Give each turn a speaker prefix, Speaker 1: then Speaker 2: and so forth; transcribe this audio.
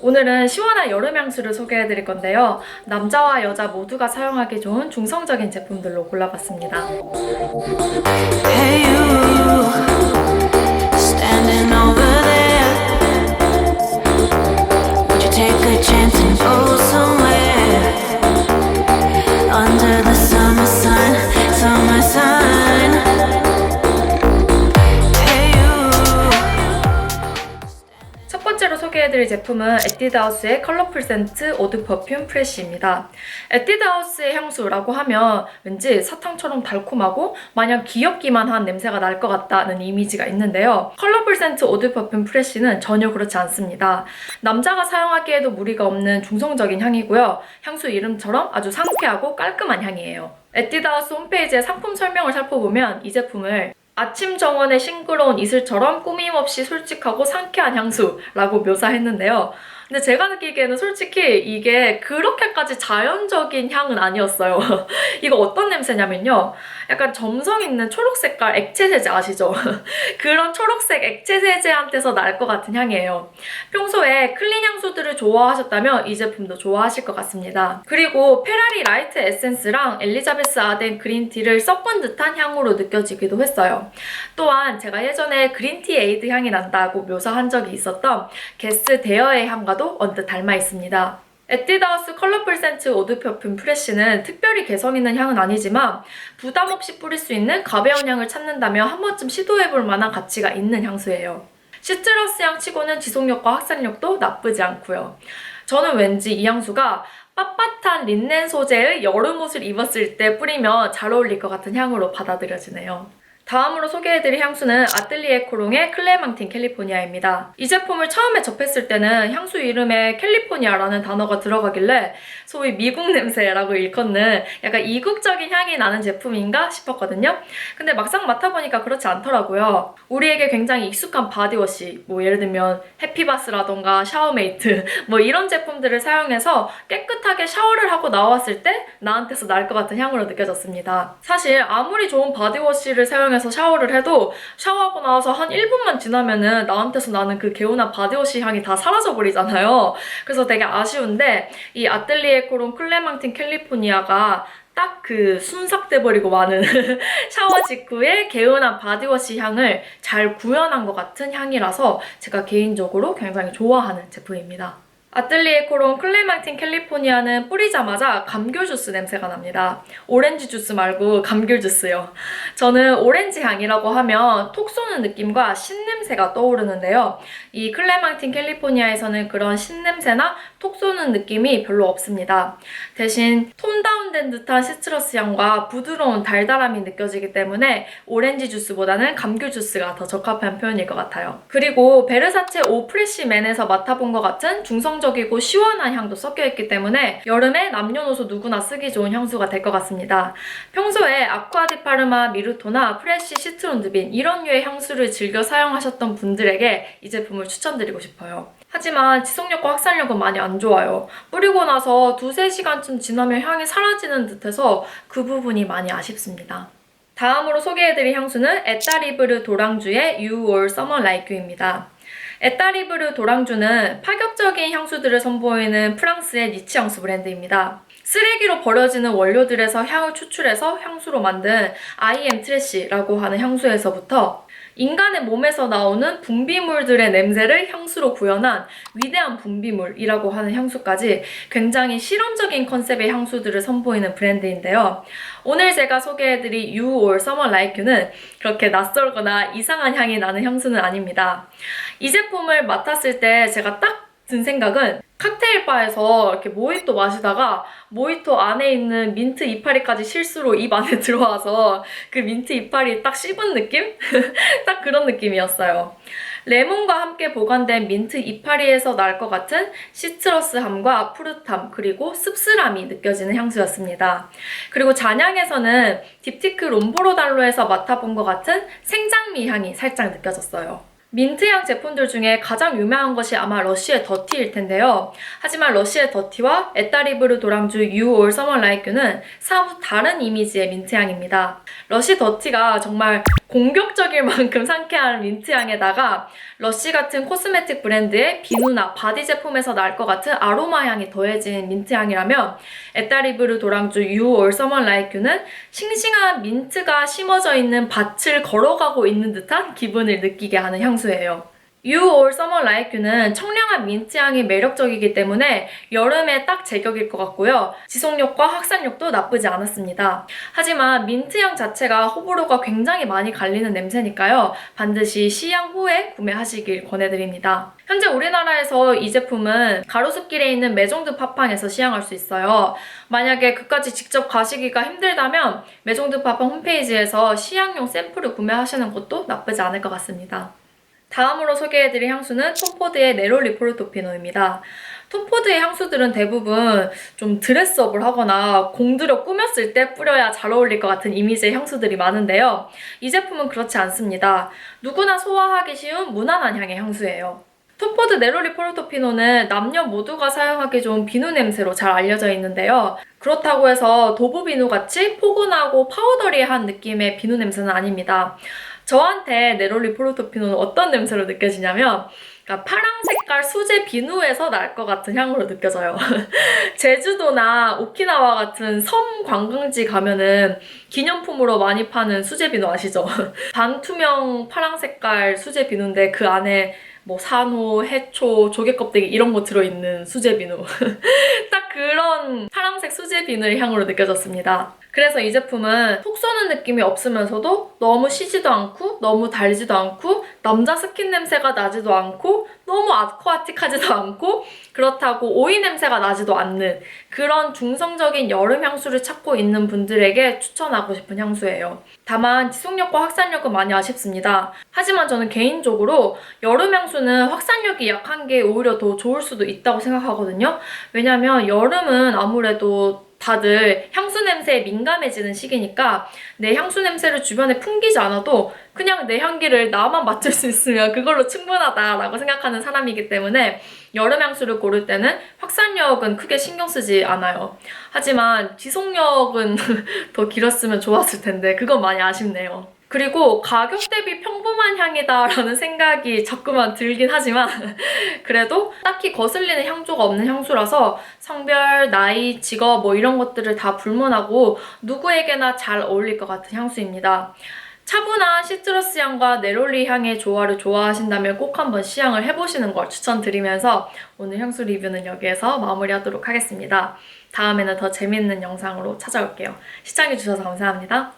Speaker 1: 오늘은 시원한 여름 향수를 소개해 드릴 건데요. 남자와 여자 모두가 사용하기 좋은 중성적인 제품들로 골라봤습니다.
Speaker 2: Hey
Speaker 1: 소개해드릴 제품은 에뛰드하우스의 컬러풀 센트 오드 퍼퓸 프레쉬입니다. 에뛰드하우스의 향수라고 하면 왠지 사탕처럼 달콤하고 마냥 귀엽기만 한 냄새가 날 것 같다는 이미지가 있는데요. 컬러풀 센트 오드 퍼퓸 프레쉬는 전혀 그렇지 않습니다. 남자가 사용하기에도 무리가 없는 중성적인 향이고요. 향수 이름처럼 아주 상쾌하고 깔끔한 향이에요. 에뛰드하우스 홈페이지의 상품 설명을 살펴보면 이 제품을 아침 정원의 싱그러운 이슬처럼 꾸밈없이 솔직하고 상쾌한 향수라고 묘사했는데요. 근데 제가 느끼기에는 솔직히 이게 그렇게까지 자연적인 향은 아니었어요. 이거 어떤 냄새냐면요. 약간 점성 있는 초록 색깔 액체 세제 아시죠? 그런 초록색 액체 세제한테서 날 것 같은 향이에요. 평소에 클린 향수들을 좋아하셨다면 이 제품도 좋아하실 것 같습니다. 그리고 페라리 라이트 에센스랑 엘리자베스 아덴 그린티를 섞은 듯한 향으로 느껴지기도 했어요. 또한 제가 예전에 그린티 에이드 향이 난다고 묘사한 적이 있었던 게스 데어의 향과 도 언뜻 닮아 있습니다. 에뛰드하우스 컬러풀 센트 오드 퍼퓸 프레쉬는 특별히 개성 있는 향은 아니지만 부담 없이 뿌릴 수 있는 가벼운 향을 찾는다면 한 번쯤 시도해볼 만한 가치가 있는 향수예요. 시트러스 향 치고는 지속력과 확산력도 나쁘지 않고요. 저는 왠지 이 향수가 빳빳한 린넨 소재의 여름 옷을 입었을 때 뿌리면 잘 어울릴 것 같은 향으로 받아들여지네요. 다음으로 소개해드릴 향수는 아틀리에 코롱의 클레망틴 캘리포니아입니다. 이 제품을 처음에 접했을 때는 향수 이름에 캘리포니아라는 단어가 들어가길래 소위 미국 냄새라고 일컫는 약간 이국적인 향이 나는 제품인가 싶었거든요. 근데 막상 맡아보니까 그렇지 않더라고요. 우리에게 굉장히 익숙한 바디워시, 뭐 예를 들면 해피바스라던가 샤워메이트, 뭐 이런 제품들을 사용해서 깨끗하게 샤워를 하고 나왔을 때 나한테서 날 것 같은 향으로 느껴졌습니다. 사실 아무리 좋은 바디워시를 사용해서 샤워를 해도 샤워하고 나와서 한 1분만 지나면은 나한테서 나는 그 개운한 바디워시 향이 다 사라져 버리잖아요. 그래서 되게 아쉬운데 이 아틀리에 코론 클레망틴 캘리포니아가 딱그 순삭돼 버리고 마는 샤워 직후에 개운한 바디워시 향을 잘 구현한 것 같은 향이라서 제가 개인적으로 굉장히 좋아하는 제품입니다. 아틀리에 코론 클레망틴 캘리포니아는 뿌리자마자 감귤 주스 냄새가 납니다. 오렌지 주스 말고 감귤 주스요. 저는 오렌지 향이라고 하면 톡 쏘는 느낌과 신냄새가 떠오르는데요. 이 클레망틴 캘리포니아에서는 그런 신냄새나 톡 쏘는 느낌이 별로 없습니다. 대신 톤 다운된 듯한 시트러스 향과 부드러운 달달함이 느껴지기 때문에 오렌지 주스보다는 감귤 주스가 더 적합한 표현일 것 같아요. 그리고 베르사체 오 프레쉬맨에서 맡아본 것 같은 중성 적이고 시원한 향도 섞여 있기 때문에 여름에 남녀노소 누구나 쓰기 좋은 향수가 될 것 같습니다. 평소에 아쿠아디파르마, 미루토나 프레쉬 시트론드빈 이런 류의 향수를 즐겨 사용하셨던 분들에게 이 제품을 추천드리고 싶어요. 하지만 지속력과 확산력은 많이 안 좋아요. 뿌리고 나서 두세 시간쯤 지나면 향이 사라지는 듯해서 그 부분이 많이 아쉽습니다. 다음으로 소개해드릴 향수는 에따리브르 도랑주의 Summer Like You입니다. 에따리브르 도랑주는 파 격적인 향수들을 선보이는 프랑스의 니치 향수 브랜드입니다. 쓰레기로 버려지는 원료들에서 향을 추출해서 향수로 만든 IM 트래쉬라고 하는 향수에서부터 인간의 몸에서 나오는 분비물들의 냄새를 향수로 구현한 위대한 분비물이라고 하는 향수까지 굉장히 실험적인 컨셉의 향수들을 선보이는 브랜드인데요. 오늘 제가 소개해드릴 You or Someone Like You는 그렇게 낯설거나 이상한 향이 나는 향수는 아닙니다. 이 제품을 맡았을 때 제가 딱 든 생각은 칵테일 바에서 이렇게 모히또 마시다가 모히또 안에 있는 민트 이파리까지 실수로 입 안에 들어와서 그 민트 이파리 딱 씹은 느낌? 딱 그런 느낌이었어요. 레몬과 함께 보관된 민트 이파리에서 날 것 같은 시트러스함과 푸릇함 그리고 씁쓸함이 느껴지는 향수였습니다. 그리고 잔향에서는 딥티크 롬보로달로에서 맡아본 것 같은 생장미 향이 살짝 느껴졌어요. 민트향 제품들 중에 가장 유명한 것이 아마 러쉬의 더티일 텐데요. 하지만 러쉬의 더티와 에따리브르 도랑주 Someone Like You는 사뭇 다른 이미지의 민트향입니다. 러쉬 더티가 정말 공격적일 만큼 상쾌한 민트 향에다가 러쉬 같은 코스메틱 브랜드의 비누나 바디 제품에서 날것 같은 아로마 향이 더해진 민트 향이라면 에따리브르 도랑주 Someone Like You는 싱싱한 민트가 심어져 있는 밭을 걸어가고 있는 듯한 기분을 느끼게 하는 향수예요. You or Someone Like You는 청량한 민트 향이 매력적이기 때문에 여름에 딱 제격일 것 같고요. 지속력과 확산력도 나쁘지 않았습니다. 하지만 민트 향 자체가 호불호가 굉장히 많이 갈리는 냄새니까요. 반드시 시향 후에 구매하시길 권해드립니다. 현재 우리나라에서 이 제품은 가로수길에 있는 메종드 파팡에서 시향할 수 있어요. 만약에 그까지 직접 가시기가 힘들다면 메종드 파팡 홈페이지에서 시향용 샘플을 구매하시는 것도 나쁘지 않을 것 같습니다. 다음으로 소개해드릴 향수는 톰포드의 네롤리 포르토피노입니다. 톰포드의 향수들은 대부분 좀 드레스업을 하거나 공들여 꾸몄을 때 뿌려야 잘 어울릴 것 같은 이미지의 향수들이 많은데요. 이 제품은 그렇지 않습니다. 누구나 소화하기 쉬운 무난한 향의 향수예요. 톰포드 네롤리 포르토피노는 남녀 모두가 사용하기 좋은 비누 냄새로 잘 알려져 있는데요. 그렇다고 해서 도브 비누 같이 포근하고 파우더리한 느낌의 비누 냄새는 아닙니다. 저한테 네롤리 포르토피노는 어떤 냄새로 느껴지냐면 그러니까 파랑 색깔 수제 비누에서 날 것 같은 향으로 느껴져요. 제주도나 오키나와 같은 섬 관광지 가면은 기념품으로 많이 파는 수제 비누 아시죠? 반투명 파랑 색깔 수제 비누인데 그 안에 뭐 산호, 해초, 조개 껍데기 이런 거 들어있는 수제 비누. 딱 그런 파란색 수제 비누의 향으로 느껴졌습니다. 그래서 이 제품은 톡 쏘는 느낌이 없으면서도 너무 시지도 않고 너무 달지도 않고 남자 스킨 냄새가 나지도 않고 너무 아쿠아틱하지도 않고 그렇다고 오이 냄새가 나지도 않는 그런 중성적인 여름 향수를 찾고 있는 분들에게 추천하고 싶은 향수예요. 다만 지속력과 확산력은 많이 아쉽습니다. 하지만 저는 개인적으로 여름 향수는 확산력이 약한 게 오히려 더 좋을 수도 있다고 생각하거든요. 왜냐면 여름은 아무래도 다들 향수 냄새에 민감해지는 시기니까 내 향수 냄새를 주변에 풍기지 않아도 그냥 내 향기를 나만 맡을 수 있으면 그걸로 충분하다라고 생각하는 사람이기 때문에 여름 향수를 고를 때는 확산력은 크게 신경 쓰지 않아요. 하지만 지속력은 더 길었으면 좋았을 텐데 그건 많이 아쉽네요. 그리고 가격 대비 평범한 향이다라는 생각이 자꾸만 들긴 하지만 그래도 딱히 거슬리는 향조가 없는 향수라서 성별, 나이, 직업 뭐 이런 것들을 다 불문하고 누구에게나 잘 어울릴 것 같은 향수입니다. 차분한 시트러스 향과 네롤리 향의 조화를 좋아하신다면 꼭 한번 시향을 해보시는 걸 추천드리면서 오늘 향수 리뷰는 여기에서 마무리하도록 하겠습니다. 다음에는 더 재밌는 영상으로 찾아올게요. 시청해주셔서 감사합니다.